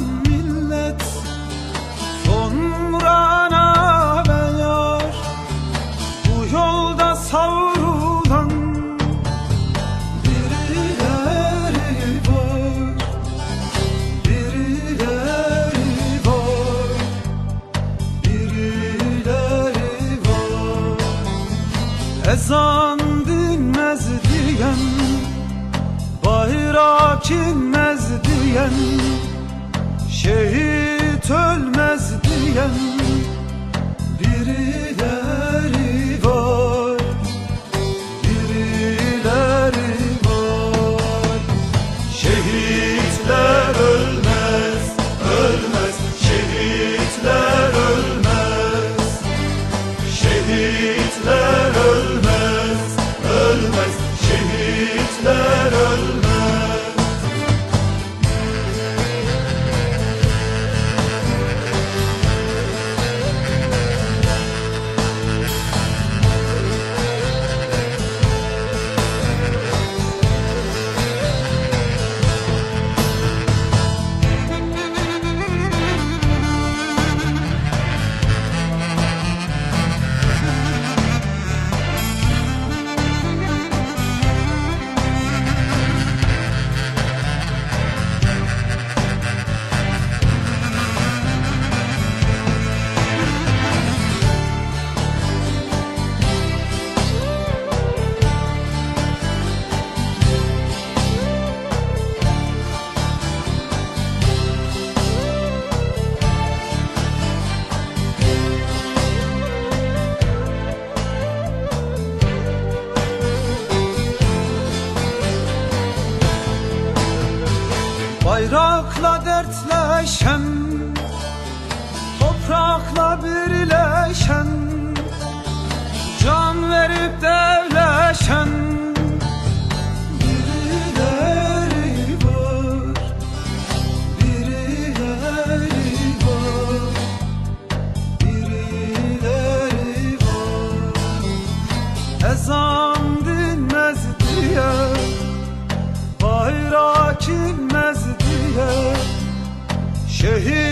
millet Sonra ana Bu yolda savrulan Birileri var Birileri var Birileri var. Ezan dinmez diyen Bayrak inmez diyen Şehit ölmez diyen Bayrakla dertleşen Bayrak inmez diye Şehit